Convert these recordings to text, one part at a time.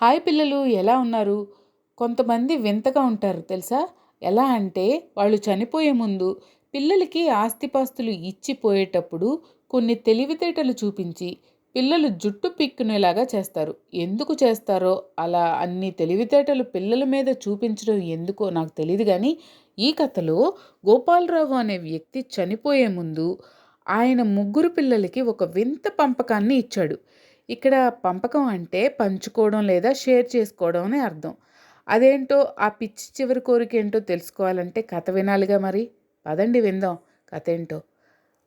Hi పిల్లలు ఎలా ఉన్నారు? కొంతమంది వింతగా ఉంటారు తెలుసా? ఎలా అంటే వాళ్ళు చనిపోయే ముందు పిల్లలకి ఆస్తిపాస్తులు ఇచ్చిపోయేటప్పుడు కొన్ని తెలివితేటలు చూపించి పిల్లలు జుట్టు పిక్కునేలాగా చేస్తారు. ఎందుకు చేస్తారో అలా అన్ని తెలివితేటలు పిల్లల మీద చూపించడం ఎందుకో నాకు తెలియదు కానీ ఈ కథలో గోపాలరావు అనే వ్యక్తి చనిపోయే ముందు ఆయన ముగ్గురు పిల్లలకి ఒక వింత పంపకాన్ని ఇచ్చాడు. ఇక్కడ పంపకం అంటే పంచుకోవడం లేదా షేర్ చేసుకోవడం అని అర్థం. అదేంటో ఆ పిచ్చి చివరి కోరిక ఏంటో తెలుసుకోవాలంటే కథ వినాలిగా మరి. పదండి విందాం కథ ఏంటో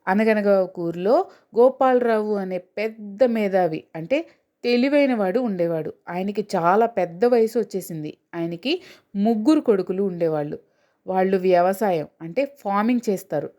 అనగనగా ఒక ఊరిలో గోపాలరావు అనే పెద్ద మేధావి అంటే తెలివైనవాడు ఉండేవాడు. ఆయనకి చాలా పెద్ద వయసు వచ్చేసింది. ఆయనకి ముగ్గురు కొడుకులు ఉండేవాళ్ళు. వాళ్ళు వ్యవసాయం అంటే ఫార్మింగ్ చేస్తారు.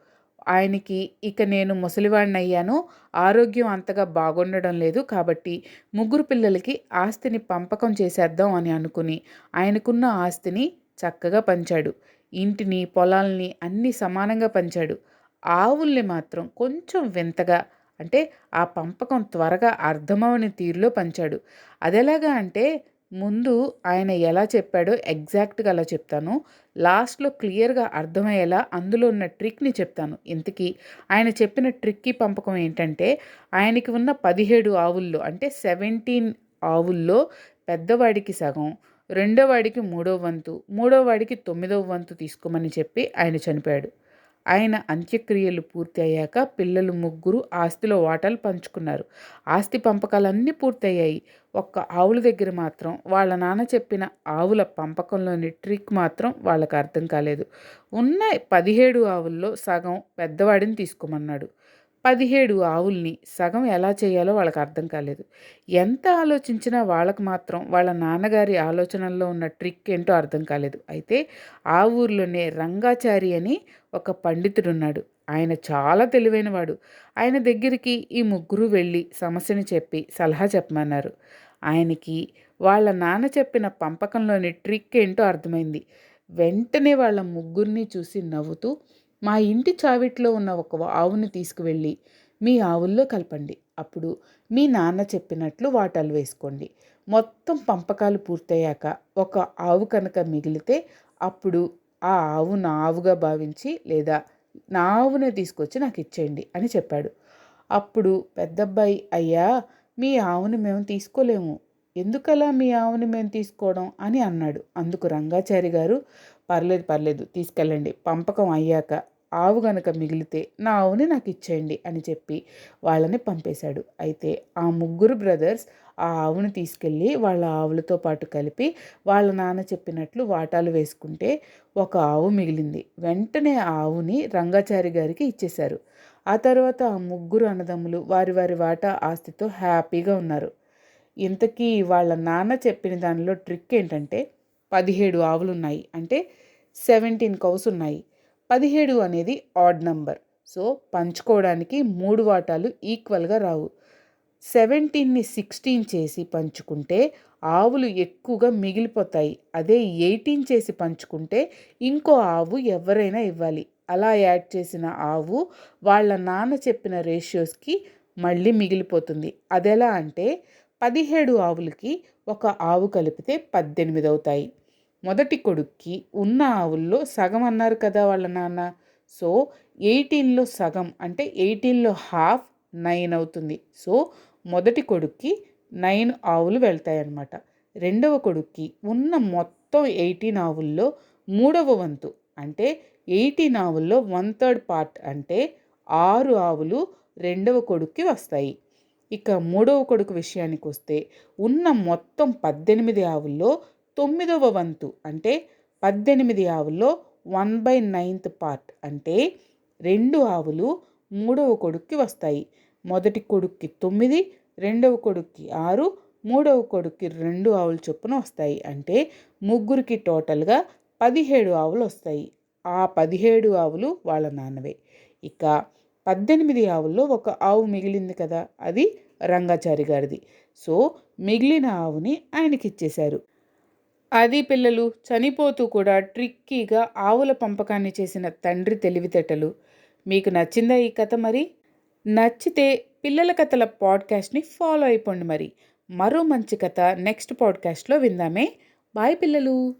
ఆయనకి ఇక నేను ముసలివాడిని అయ్యాను ఆరోగ్యం అంతగా బాగుండడం లేదు కాబట్టి ముగ్గురు పిల్లలకి ఆస్తిని పంపకం చేసేద్దాం అని అనుకుని ఆయనకున్న ఆస్తిని చక్కగా పంచాడు. ఇంటిని పొలాల్ని అన్నీ సమానంగా పంచాడు. ఆవుల్ని మాత్రం కొంచెం వింతగా అంటే ఆ పంపకం త్వరగా అర్థమవని తీరులో పంచాడు. అదెలాగా అంటే ముందు ఆయన ఎలా చెప్పాడో ఎగ్జాక్ట్గా అలా చెప్తాను. లాస్ట్లో క్లియర్గా అర్థమయ్యేలా అందులో ఉన్న ట్రిక్ని చెప్తాను. ఇంతకీ ఆయన చెప్పిన ట్రిక్కి పంపకం ఏంటంటే ఆయనకి ఉన్న పదిహేడు ఆవుల్లో అంటే సెవెంటీన్ ఆవుల్లో పెద్దవాడికి సగం రెండో వాడికి మూడో వంతు మూడో వాడికి తొమ్మిదవ వంతు తీసుకోమని చెప్పి ఆయన చనిపోయాడు. ఆయన అంత్యక్రియలు పూర్తి అయ్యాక పిల్లలు ముగ్గురు ఆస్తిలో వాటాలు పంచుకున్నారు. ఆస్తి పంపకాలన్నీ పూర్తయ్యాయి. ఒక్క ఆవుల దగ్గర మాత్రం వాళ్ళ నాన్న చెప్పిన ఆవుల పంపకంలోని ట్రిక్ మాత్రం వాళ్ళకి అర్థం కాలేదు. ఉన్న పదిహేడు ఆవుల్లో సగం పెద్దవాడిని తీసుకోమన్నాడు. పదిహేడు ఆవుల్ని సగం ఎలా చేయాలో వాళ్ళకి అర్థం కాలేదు. ఎంత ఆలోచించినా వాళ్ళకు మాత్రం వాళ్ళ నాన్నగారి ఆలోచనల్లో ఉన్న ట్రిక్ ఏంటో అర్థం కాలేదు. అయితే ఆ ఊర్లోనే రంగాచారి అని ఒక పండితుడున్నాడు. ఆయన చాలా తెలివైనవాడు. ఆయన దగ్గరికి ఈ ముగ్గురు వెళ్ళి సమస్యని చెప్పి సలహా చెప్పమన్నారు. ఆయనకి వాళ్ళ నాన్న చెప్పిన పంపకంలోని ట్రిక్ ఏంటో అర్థమైంది. వెంటనే వాళ్ళ ముగ్గురిని చూసి నవ్వుతూ మా ఇంటి చావిట్లో ఉన్న ఒక ఆవుని తీసుకువెళ్ళి మీ ఆవుల్లో కలపండి. అప్పుడు మీ నాన్న చెప్పినట్లు వాటాలు వేసుకోండి. మొత్తం పంపకాలు పూర్తయ్యాక ఒక ఆవు కనుక మిగిలితే అప్పుడు ఆ ఆవు నా ఆవుగా భావించి లేదా నా ఆవునే తీసుకొచ్చి నాకు ఇచ్చేయండి అని చెప్పాడు. అప్పుడు పెద్దబ్బాయి అయ్యా మీ ఆవుని మేము తీసుకోలేము. ఎందుకలా మీ ఆవుని మేము తీసుకోవడం? అని అన్నాడు. అందుకు రంగాచారి గారు పర్లేదు పర్లేదు తీసుకెళ్ళండి. పంపకం అయ్యాక ఆవు గనక మిగిలితే నా ఆవుని నాకు ఇచ్చేయండి అని చెప్పి వాళ్ళని పంపేశాడు. అయితే ఆ ముగ్గురు బ్రదర్స్ ఆ ఆవుని తీసుకెళ్ళి వాళ్ళ ఆవులతో పాటు కలిపి వాళ్ళ నాన్న చెప్పినట్లు వాటాలు వేసుకుంటే ఒక ఆవు మిగిలింది. వెంటనే ఆ ఆవుని రంగాచారి గారికి ఇచ్చేశారు. ఆ తర్వాత ఆ ముగ్గురు అన్నదమ్ములు వారి వారి వాటా ఆస్తితో హ్యాపీగా ఉన్నారు. ఇంతకీ వాళ్ళ నాన్న చెప్పిన దానిలో ట్రిక్ ఏంటంటే పదిహేడు ఆవులు ఉన్నాయి అంటే సెవెంటీన్ కౌస్ ఉన్నాయి. పదిహేడు అనేది ఆడ్ నంబర్ సో పంచుకోవడానికి మూడు వాటాలు ఈక్వల్గా రావు. సెవెంటీన్ని సిక్స్టీన్ చేసి పంచుకుంటే ఆవులు ఎక్కువగా మిగిలిపోతాయి. అదే ఎయిటీన్ చేసి పంచుకుంటే ఇంకో ఆవు ఎవరైనా ఇవ్వాలి. అలా యాడ్ చేసిన ఆవు వాళ్ళ నాన్న చెప్పిన రేషియోస్కి మళ్ళీ మిగిలిపోతుంది. అదెలా అంటే పదిహేడు ఆవులకి ఒక ఆవు కలిపితే పద్దెనిమిది అవుతాయి. మొదటి కొడుక్కి ఉన్న ఆవుల్లో సగం అన్నారు కదా వాళ్ళ నాన్న. సో ఎయిటీన్లో సగం అంటే ఎయిటీన్లో హాఫ్ నైన్ అవుతుంది. సో మొదటి కొడుక్కి నైన్ ఆవులు వెళ్తాయన్నమాట. రెండవ కొడుక్కి ఉన్న మొత్తం ఎయిటీన్ ఆవుల్లో మూడవ వంతు అంటే ఎయిటీన్ ఆవుల్లో వన్ థర్డ్ పార్ట్ అంటే ఆరు ఆవులు రెండవ కొడుక్కి వస్తాయి. ఇక మూడవ కొడుకు విషయానికి వస్తే ఉన్న మొత్తం పద్దెనిమిది ఆవుల్లో తొమ్మిదవ వంతు అంటే పద్దెనిమిది ఆవుల్లో వన్ బై నైన్త్ పార్ట్ అంటే రెండు ఆవులు మూడవ కొడుక్కి వస్తాయి. మొదటి కొడుక్కి తొమ్మిది రెండవ కొడుక్కి ఆరు మూడవ కొడుక్కి రెండు ఆవుల చొప్పున వస్తాయి. అంటే ముగ్గురికి టోటల్గా పదిహేడు ఆవులు వస్తాయి. ఆ పదిహేడు ఆవులు వాళ్ళ నాన్నవే. ఇక పద్దెనిమిది ఆవుల్లో ఒక ఆవు మిగిలింది కదా అది రంగాచారి గారిది. సో మిగిలిన ఆవుని ఆయనకి ఇచ్చేశారు అది పిల్లలు చనిపోతూ కూడా ట్రిక్కీగా ఆవుల పంపకాన్ని చేసిన తండ్రి తెలివితేటలు. మీకు నచ్చిందా ఈ కథ మరి? నచ్చితే పిల్లల కథల పాడ్కాస్ట్ని ఫాలో అయిపోండి మరి. మరో మంచి కథ నెక్స్ట్ పాడ్కాస్ట్లో విందామే. బాయ్ పిల్లలు!